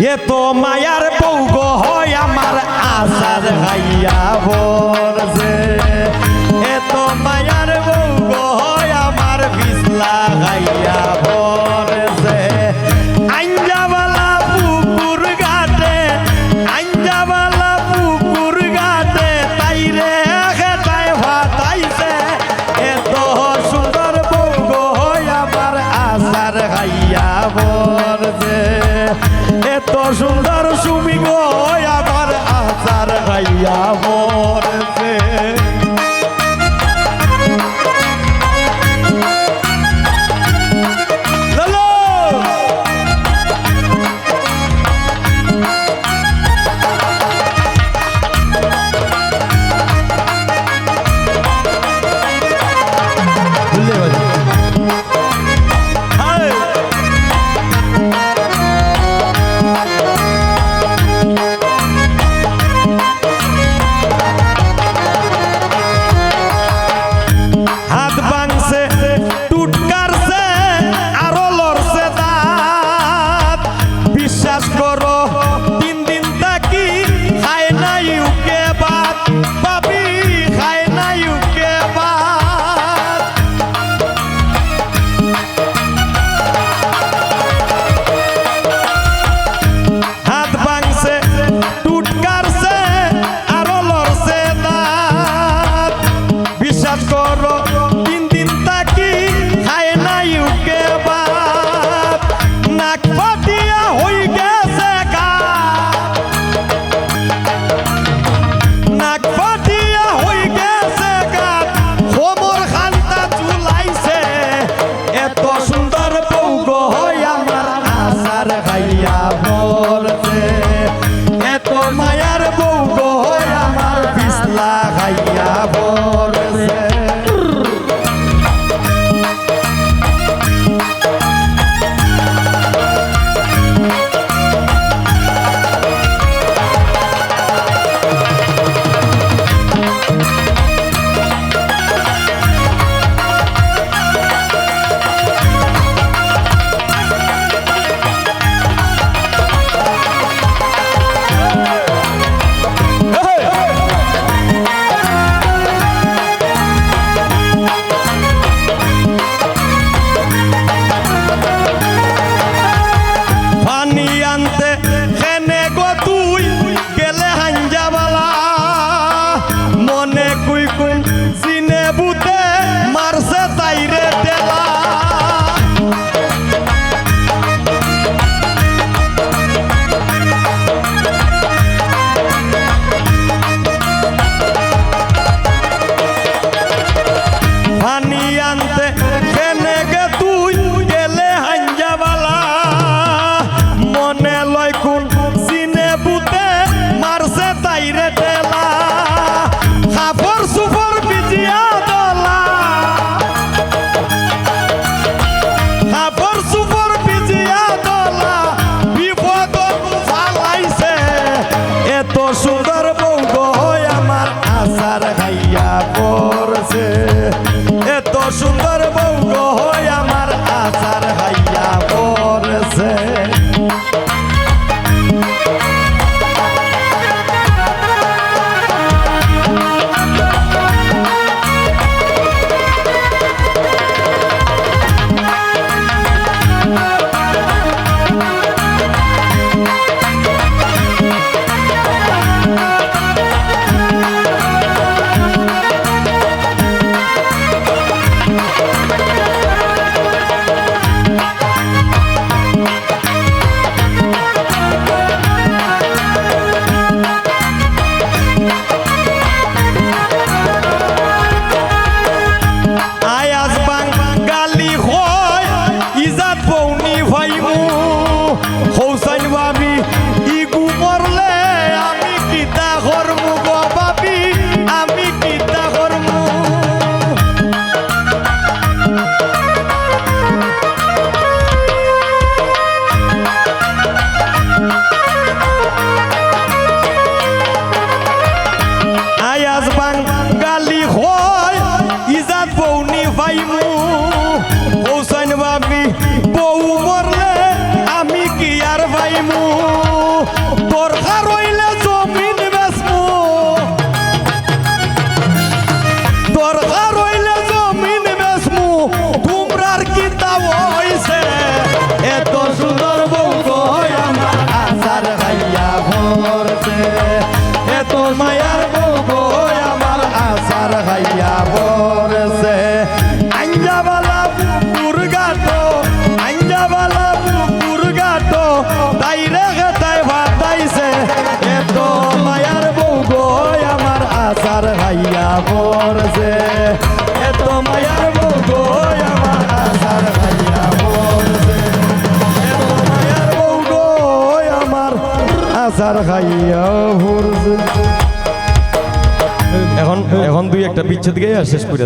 এ তো মায়ার পৌগ হয় আমার আশার হাইয়া বলছে এ তো মায়ার পৌগ হয় আমার বিসলা হাইয়া বল yeah. অসুন্দর তোমরার কি তাও হইছে? এত সুন্দর বউ কই আমার আসার হাইয়া ভরছে এত মায়ার বউ কই আমার আসার হাইয়া ভর এখন এখন দুই একটা বিচ্ছেদ গিয়ে শেষ করে